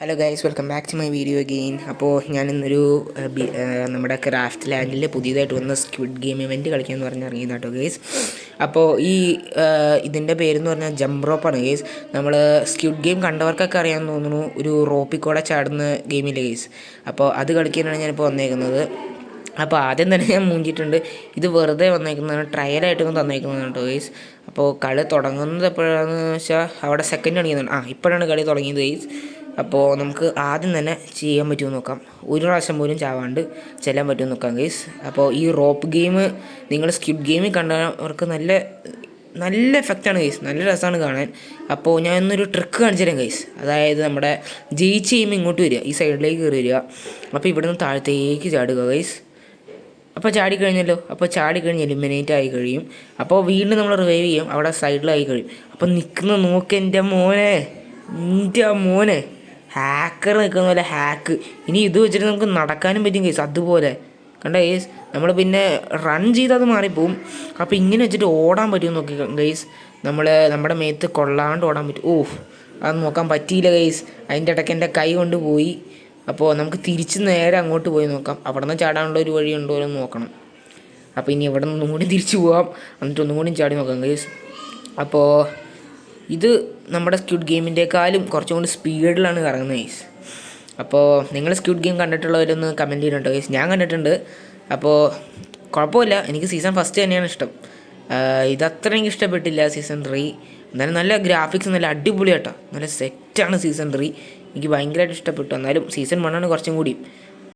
Hello guys welcome back to my video again അപ്പോൾ ഏഹ്, നമ്മുടെ ക്രാഫ്റ്റ് ലാൻഡിൽ പുതിയതായിട്ട് വന്ന സ്ക്വിഡ് ഗെയിം ഇവന്റ് കളിക്കാമെന്ന് പറഞ്ഞ് ഇറങ്ങിയത് കേട്ടോ ഗൈസ് അപ്പോൾ ഈ ഇതിന്റെ പേരെന്ന് പറഞ്ഞാൽ ജംപ് റോപ്പാണ് ഗൈസ് നമ്മൾ സ്ക്വിഡ് ഗെയിം കണ്ടവർക്കൊക്കെ അറിയാമെന്ന് തോന്നുന്നു ഒരു റോപ്പിൽ കൂടെ ചാടുന്ന ഗെയിമില്ലേ ഗൈസ് അപ്പോൾ അത് കളിക്കാനാണ് ഞാനിപ്പോൾ വന്നേക്കുന്നത്. അപ്പോൾ ആദ്യം തന്നെ ഞാൻ മൂഞ്ചിട്ടുണ്ട്. ഇത് വെറുതെ വന്നേക്കുന്നതാണ്. ട്രയലായിട്ടൊന്നും തന്നേക്കുന്നതാണ് കേട്ടോ ഗൈസ് അപ്പോൾ കളി തുടങ്ങുന്നത് എപ്പോഴാണെന്ന് വെച്ചാൽ അവിടെ സെക്കൻഡ് കളിക്കുന്നുണ്ട്. ആ ഇപ്പോഴാണ് കളി തുടങ്ങിയത് ഗൈസ് അപ്പോൾ നമുക്ക് ആദ്യം തന്നെ ചെയ്യാൻ പറ്റുമോ നോക്കാം. ഒരു പ്രാവശ്യം പോലും ചാവാണ്ട് ചെല്ലാൻ പറ്റുമോ നോക്കാം ഗൈസ് അപ്പോൾ ഈ റോപ്പ് ഗെയിം നിങ്ങൾ സ്കിപ്പ് ഗെയിമിൽ കണ്ടവർക്ക് നല്ല നല്ല എഫക്റ്റാണ് ഗൈസ് നല്ല രസമാണ് കാണാൻ. അപ്പോൾ ഞാൻ ഇന്നൊരു ട്രിക്ക് കാണിച്ചു തരാം ഗൈസ് അതായത് നമ്മുടെ ജയിച്ച് ഗെയിം ഇങ്ങോട്ട് വരിക ഈ സൈഡിലേക്ക് കയറി വരിക. അപ്പോൾ ഇവിടുന്ന് താഴത്തേക്ക് ചാടുക ഗൈസ് അപ്പോൾ ചാടി കഴിഞ്ഞല്ലോ. അപ്പോൾ ചാടി കഴിഞ്ഞ് എലിമിനേറ്റ് ആയി കഴിയും. അപ്പോൾ വീണ്ടും നമ്മൾ റിവൈവ് ചെയ്യും. അവിടെ സൈഡിലായി കഴിയും. അപ്പോൾ നിൽക്കുന്ന നോക്ക് എന്റെ മോനെ. എന്റെ മോനെ. ഹാക്കർ നിൽക്കുന്ന പോലെ ഹാക്ക് ഇനി ഇത് വെച്ചിട്ട് നമുക്ക് നടക്കാനും പറ്റും കേസ് അതുപോലെ. കണ്ട കേസ് നമ്മൾ പിന്നെ റൺ ചെയ്ത് അത് മാറിപ്പോവും. അപ്പോൾ ഇങ്ങനെ വെച്ചിട്ട് ഓടാൻ പറ്റും നോക്കി ഗൈസ് നമ്മൾ നമ്മുടെ മേത്ത് കൊള്ളാണ്ട് ഓടാൻ പറ്റും. ഓ അത് നോക്കാൻ പറ്റിയില്ല ഗൈസ് അതിന്റെ ഇടയ്ക്ക് എന്റെ കൈ കൊണ്ട് പോയി. അപ്പോൾ നമുക്ക് തിരിച്ച് നേരെ അങ്ങോട്ട് പോയി നോക്കാം. അവിടെ നിന്ന് ചാടാനുള്ള ഒരു വഴി ഉണ്ടോ എന്ന് നോക്കണം. അപ്പോൾ ഇനി ഇവിടെ നിന്നും കൂടി തിരിച്ചു പോവാം. എന്നിട്ട് ഒന്നും കൂടി ചാടി നോക്കാം ഗൈസ് അപ്പോൾ ഇത് നമ്മുടെ സ്ക്യൂഡ് ഗെയിമിന്റെക്കാളും കുറച്ചും കൂടി സ്പീഡിലാണ് കറങ്ങുന്നത് ഗൈസ് അപ്പോൾ നിങ്ങൾ സ്ക്യൂഡ് ഗെയിം കണ്ടിട്ടുള്ളവരൊന്ന് കമന്റ് ചെയ്തിട്ടുണ്ടോ ഗൈസ് ഞാൻ കണ്ടിട്ടുണ്ട്. അപ്പോൾ കുഴപ്പമില്ല. എനിക്ക് സീസൺ ഫസ്റ്റ് തന്നെയാണ് ഇഷ്ടം. ഇതത്ര എനിക്ക് ഇഷ്ടപ്പെട്ടില്ല സീസൺ ത്രീ എന്നാലും നല്ല ഗ്രാഫിക്സ് നല്ല അടിപൊളിയാട്ടോ. നല്ല സെറ്റാണ് സീസൺ ത്രീ എനിക്ക് ഭയങ്കരമായിട്ട് ഇഷ്ടപ്പെട്ടു. എന്നാലും സീസൺ വണ്ണാണ് കുറച്ചും കൂടി.